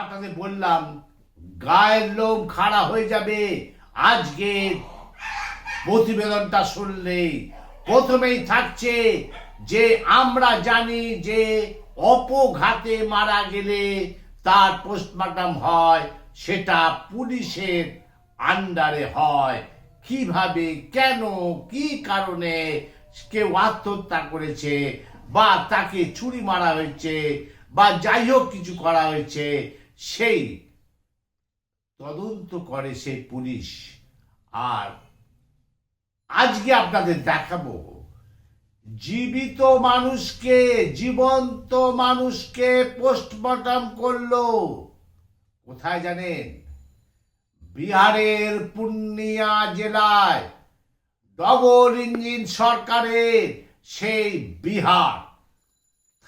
আপনাদের বললাম, গায়ের লোম খাড়া হয়ে যাবে। আজকে প্রতিবেদনটা শুনলে প্রথমেই থাকছে যে আমরা জানি যে অপঘাতে মারা গেলে তার পোস্টমর্টম হয়, সেটা পুলিশের আন্ডারে হয়। কীভাবে, কেন, কি কারণে কেউ আত্মহত্যা করেছে বা তাকে ছুরি মারা হয়েছে বা যাই হোক কিছু করা হয়েছে সেই তদন্ত করে সেই পুলিশ। আর আজকে আপনাদের দেখাবো, জীবিত মানুষকে, জীবন্ত মানুষকে পোস্টমর্টম করল। কোথায় জানেন? বিহারের পূর্ণিয়া জেলায় ডবল ইঞ্জিন সরকারের সেই বিহার।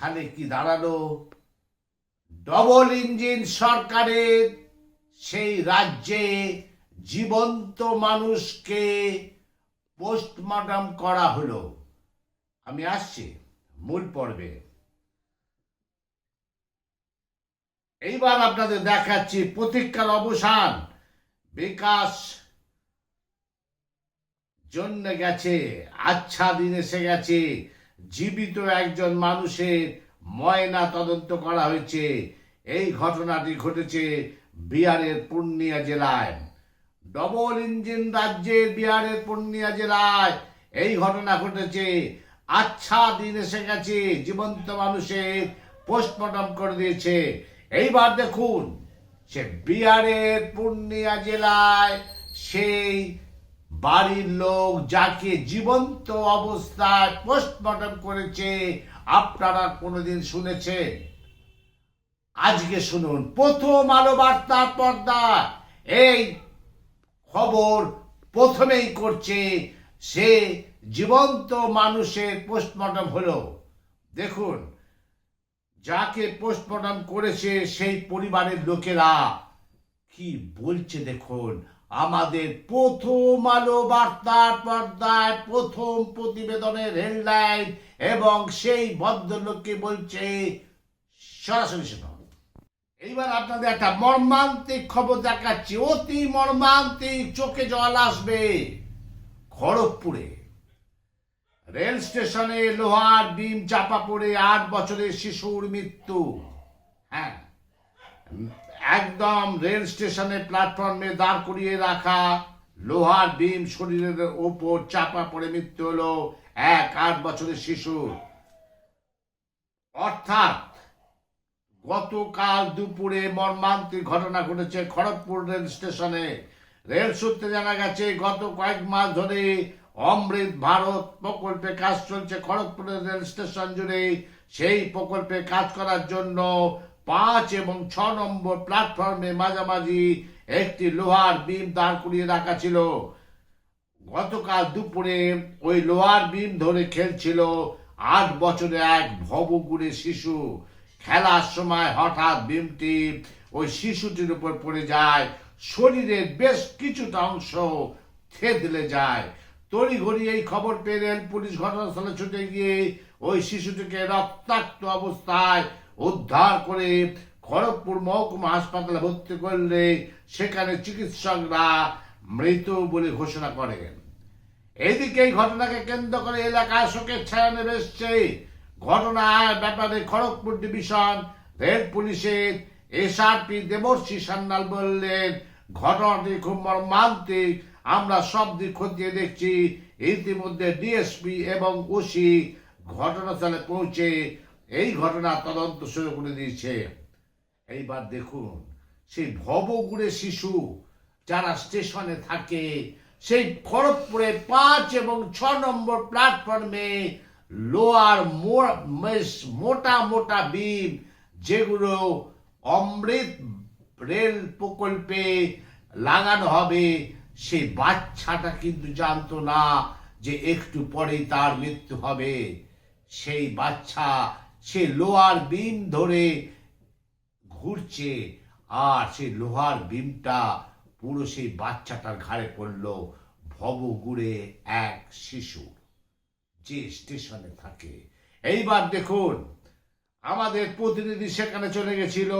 তাহলে কি দাঁড়াল? ডবল ইঞ্জিন সরকারের সেই রাজ্যে জীবন্ত মানুষকে পোস্টমর্টম করা হলো। আমি আসছি মূল পর্বে। এইবার আপনাদের দেখাচ্ছি প্রতীক্ষার অবসান। বিকাশ জন্য গেছে আচ্ছা দিন এসে গেছে। জীবিত একজন মানুষের ময়না তদন্ত করা হয়েছে। এই ঘটনাটি ঘটেছে বিহারের পূর্ণিয়া জেলায়। ডবল ইঞ্জিন রাজ্যের বিহারের পূর্ণিয়া জেলায় এই ঘটনা ঘটেছে। আচ্ছা দিন এসে গেছে, জীবন্ত মানুষের পোস্টমর্টম করে দিয়েছে। এইবার দেখুন, সে বিহারের পূর্ণিয়া জেলায় সেই বাড়ির লোক যাকে জীবন্ত অবস্থায় পোস্টমর্টম করেছে আপনারা কোনোদিন শুনেছেন? আজকে শুনুন, প্রথম আলো বার্তা পর্দা এই খবর প্রথমেই করছে সে জীবন্ত মানুষের পোস্টমর্টম হলো। দেখুন, যাকে পোস্টমর্টম করেছে সেই পরিবারের লোকেরা, কি বলছে দেখুন আমাদের প্রথম আলো বার্তার পর্দায় প্রথম প্রতিবেদনের হেডলাইন এবং সেই ভদ্রলোককে বলছে, সরাসরি এইবার আপনাদের একটা মর্মান্তিক খবর দেখাচ্ছি। অতি মর্মান্তিক চোখে জল আসবে খড়গপুরে। রেল স্টেশনে লোহার ডিম চাপা পড়ে আট বছরের শিশুর মৃত্যু। হ্যাঁ। একদম রেল স্টেশনে প্ল্যাটফর্মে দাঁড় করিয়ে রাখা লোহার বিম শরীরের ওপর চাপা পড়ে মৃত্যু হলো এক আট বছরের শিশু। অর্থাৎ গতকাল দুপুরে মর্মান্তিক ঘটনা ঘটেছে খড়গপুর রেল স্টেশনে। রেল সূত্রে জানা গেছে, গত কয়েক মাস ধরে অমৃত ভারত প্রকল্পে কাজ চলছে খড়গপুরের রেল স্টেশন জুড়ে। সেই প্রকল্পে কাজ করার জন্য পাঁচ এবং ছ নম্বর প্ল্যাটফর্মে মাঝামাঝি একটি লোহার বিম দাঁড় করিয়ে রাখা ছিল। গতকাল দুপুরে ওই লোহার বিম ধরে খেলছিল আট বছরে এক ভবগুড়ে শিশু। খেলার সময় হঠাৎ বিমটি ওই শিশুটির উপর পড়ে যায়, শরীরের বেশ কিছুটা অংশ থেদলে যায়। তড়িঘড়ি এই খবর পেয়ে রেল পুলিশ ঘটনাস্থলে ছুটে গিয়ে ওই শিশুটিকে রক্তাক্ত অবস্থায় উদ্ধার করে খড়গপুর মহকুমা হাসপাতালে ভর্তি করলে সেখানে চিকিৎসকরা মৃত বলে ঘোষণা করেন। এদিকে এই ঘটনাকে কেন্দ্র করে এলাকায় শোকের ছায়া নেমে এসছে। ঘটনার ব্যাপারে খড়গপুর ডিভিশন, রেল পুলিশের এসআরপি দেবর্ষী সান্যাল বললেন, ঘটনাটি খুব মর্মান্তিক। আমরা সব দিক খতিয়ে দেখছি। ইতিমধ্যে ডিএসপি এবং ওসি ঘটনাস্থলে পৌঁছে এই ঘটনা তদন্ত শুরু করে দিয়েছে। এইবার দেখুন, সেই ভবগুড়ে শিশু যারা স্টেশনে থাকে, সেই খড়গপুরে পাঁচ এবং ছ নম্বর প্ল্যাটফর্মে লোয়ার মোটা মোটা বিম, যেগুলো অমৃত রেল প্রকল্পে লাগানো হবে। সেই বাচ্চাটা কিন্তু জানতো না যে একটু পরেই তার মৃত্যু হবে। সেই বাচ্চা সে লোহার বিম ধরে ঘুরছে, আর সেই লোহার বিমটা পুরো সেই বাচ্চাটার ঘাড়ে পড়ল ভবগুড়ে এক শিশু যে স্টেশনে থাকে। এইবার দেখুন, আমাদের প্রতিনিধি সেখানে চলে গেছিল,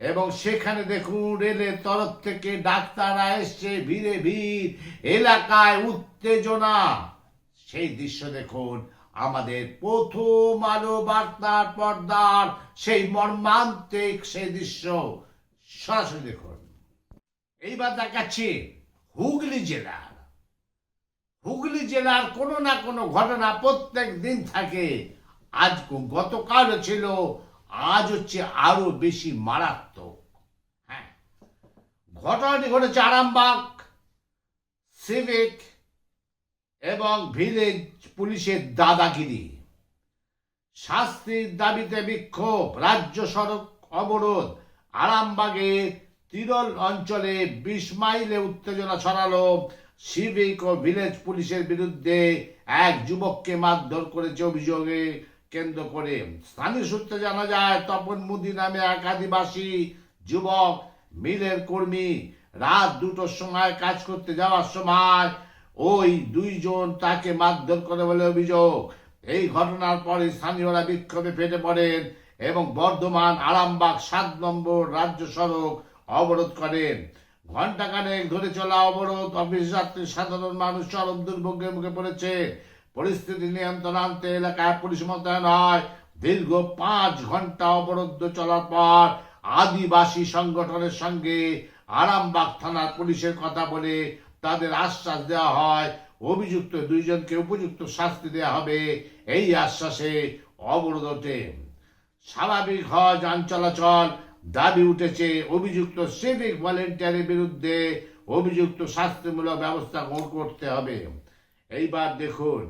এবং সেখানে দেখুন রেলের তরফ থেকে ডাক্তাররা এসছে, ভিড়ে ভিড়, এলাকায় উত্তেজনা। সেই দৃশ্য দেখুন আমাদের প্রথম আলো বার্তার পর্দার সেই মর্মান্তিক সেই দৃশ্য সরাসরি দেখুন। এইবার দেখাচ্ছি হুগলি জেলার। হুগলি জেলার কোনো না কোনো ঘটনা প্রত্যেক দিন থাকে। আজ গতকালও ছিল, আজ হচ্ছে আরও বেশি মারাত্মক। হ্যাঁ ঘটনাটি ঘটেছে আরামবাগ সিভিক এবং ভিলেজ পুলিশের দাদাগিরি। শাস্তির দাবিতে বিক্ষোভ, রাজ্য সড়ক অবরোধ আরামবাগে তিরল অঞ্চলে বিশ মাইলে উত্তেজনা ছড়ালো সিভিক ও ভিলেজ পুলিশের বিরুদ্ধে। এক যুবককে মারধর করেছে অভিযোগে কেন্দ্র করে। স্থানীয় সূত্রে জানা যায়, তপন মুদি নামে এক আদিবাসী যুবক, মিলের কর্মী, রাত দুটোর সময় কাজ করতে যাওয়ার সময় ওই দুইজন তাকে মারধর করে বলে অভিযোগ। এই ঘটনার পরে স্থানীয়রা বিক্ষোভে ফেটে পড়েন এবং বর্ধমান আরামবাগ সাত নম্বর রাজ্য সড়ক অবরোধ করেন। ঘণ্টাখানেক ধরে চলা অবরোধ অফিস যাত্রী, সাধারণ মানুষ চরম দুর্ভোগের মুখে পড়েছে। পরিস্থিতি নিয়ন্ত্রণ আনতে এলাকায় পুলিশ মোতায়েন হয়। দীর্ঘ পাঁচ ঘণ্টা অবরুদ্ধ চলার পর আদিবাসী সংগঠনের সঙ্গে আরামবাগ থানার পুলিশের কথা বলে তাদের আশ্বাস দেওয়া হয়, অভিযুক্ত দুইজনকে উপযুক্ত শাস্তি দেওয়া হবে। এই আশ্বাসে অবরোধ ওঠে স্বাভাবিক হয় যান চলাচল, দাবি উঠেছে অভিযুক্ত সিভিক ভলেন্টিয়ারের বিরুদ্ধে অভিযুক্ত শাস্তিমূলক ব্যবস্থা গ্রহণ করতে হবে। এইবার দেখুন,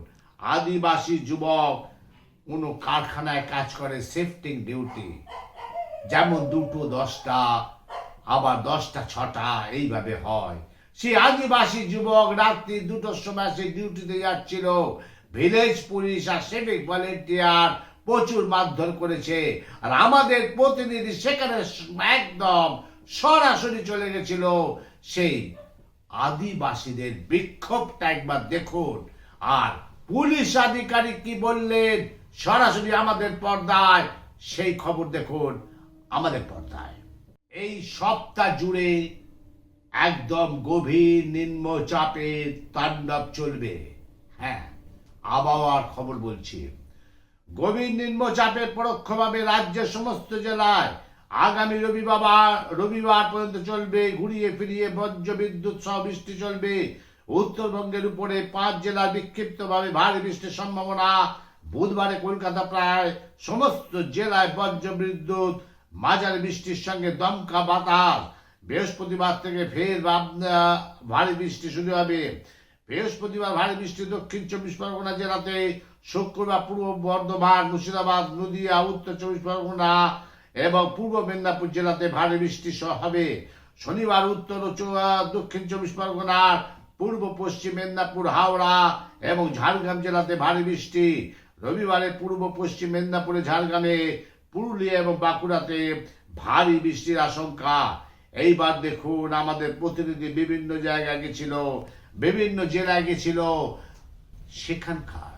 আদিবাসী যুবক কোনো কারখানায় কাজ করে শিফটিং ডিউটি। যেমন দুটো, দশটা, আবার দশটা, ছটা, এইভাবে হয়। সেই আদিবাসী যুবক রাত্রি দুটোর সময় সে ডিউটিতে যাচ্ছিল। ভিলেজ পুলিশ আর সিভিক ভলেন্টিয়ার প্রচুর মারধর করেছে। আর আমাদের প্রতিনিধি সেখানে একদম সরাসরি চলে গেছিল। সেই আদিবাসীদের বিক্ষোভটা একবার দেখুন। আর পুলিশ আধিকারিক কি বললেন? সরাসরি আমাদের পর্দায়। সেই খবর দেখুন আমাদের পর্দায়। এই সপ্তাহ জুড়ে একদম গভীর নিম্নচাপের তাণ্ডব চলবে। হ্যাঁ আবহাওয়ার খবর বলছি। গভীর নিম্নচাপে পরোক্ষভাবে রাজ্যের সমস্ত জেলায় আগামী রবিবার রবিবার পর্যন্ত চলবে, ঘুরিয়ে ফিরিয়ে বজ্র বিদ্যুৎ সহ বৃষ্টি চলবে। উত্তরবঙ্গের উপরে পাঁচ জেলায় বিক্ষিপ্তভাবে ভারী বৃষ্টির সম্ভাবনা। বুধবারে কলকাতা প্রায় সমস্ত জেলায় বজ্র বিদ্যুৎ মাঝারি বৃষ্টির সঙ্গে দমকা বাতাস। বৃহস্পতিবার থেকে ফের ভারী বৃষ্টি শুরু হবে। বৃহস্পতিবার ভারী বৃষ্টি দক্ষিণ চব্বিশ পরগনা জেলাতে, শুক্রবার পূর্ব বর্ধমান, মুর্শিদাবাদ, নদিয়া, উত্তর চব্বিশ পরগনা এবং পূর্ব মেদিনীপুর জেলাতে ভারী বৃষ্টি হবে। শনিবার, উত্তর ও দক্ষিণ চব্বিশ পরগনার পূর্ব পশ্চিম মেদিনীপুর, হাওড়া এবং ঝাড়গ্রাম জেলাতে ভারী বৃষ্টি। রবিবারে পূর্ব পশ্চিম মেদিনীপুরে, ঝাড়গ্রামে, পুরুলিয়া এবং বাঁকুড়াতে ভারী বৃষ্টির আশঙ্কা। এইবার দেখুন আমাদের প্রতিনিধি বিভিন্ন জায়গায় গেছিল, বিভিন্ন জেলায় গেছিল। সেখানকার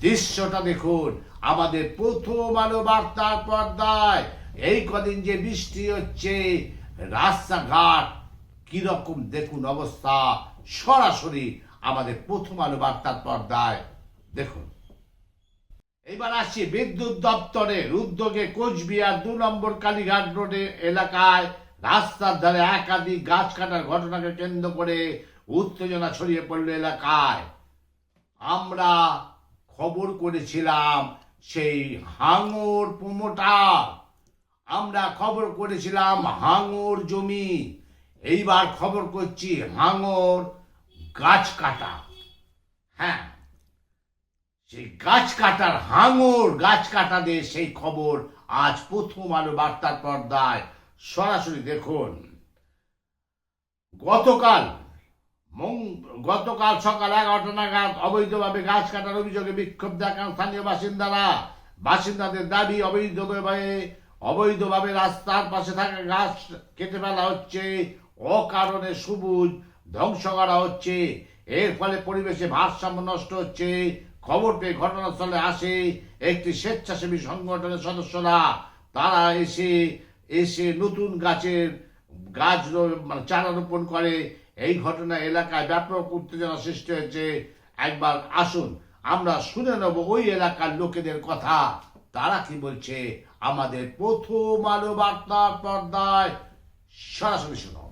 দৃশ্যটা দেখুন, আমাদের প্রথম আলো বার্তার পর্দায়। এই কদিন যে বৃষ্টি হচ্ছে, রাস্তাঘাট কীরকম দেখুন অবস্থা। সরাসরি আমাদের প্রথম আলো বার্তার পর্দায়। দেখুন। এবার আসছি বিদ্যুৎ দপ্তরের উদ্যোগে কোচবিহার দু নম্বর কালীঘাট রোডে এলাকায় রাস্তার ধারে একাধিক গাছ কাটার ঘটনাকে কেন্দ্র করে উত্তেজনা ছড়িয়ে পড়ল এলাকায়। আমরা খবর করেছিলাম সেই হাঙর প্রমোটার আমরা খবর করেছিলাম হাঙর জমি। এইবার খবর করছি হাঙর গাছ কাটা। হ্যাঁ সেই গাছ কাটার হাঙর, গাছ কাটাদের সেই খবর আজ প্রথম আলো বার্তার পর্দায়। সরাসরি দেখুন, গতকাল গতকাল সকাল এগারোটা নাগাদ অবৈধভাবে গাছ কাটার অভিযোগে বিক্ষোভ দেখান স্থানীয় বাসিন্দারা। বাসিন্দাদের দাবি অবৈধভাবে অবৈধভাবে রাস্তার পাশে থাকা গাছ কেটে ফেলা হচ্ছে, অকারণে সবুজ ধ্বংস করা হচ্ছে, এর ফলে পরিবেশে ভারসাম্য নষ্ট হচ্ছে খবর পেয়ে ঘটনাস্থলে আসে একটি স্বেচ্ছাসেবী সংগঠনের সদস্যরা। তারা এসে এসে নতুন গাছের গাছ মানে চারা রোপণ করে। এই ঘটনা এলাকায় ব্যাপক উত্তেজনা সৃষ্টি হয়েছে। একবার আসুন, আমরা শুনে নেব ওই এলাকার লোকেদের কথা। তারা কি বলছে? আমাদের প্রথম আলো বার্তার পর্দায় সরাসরি শুনো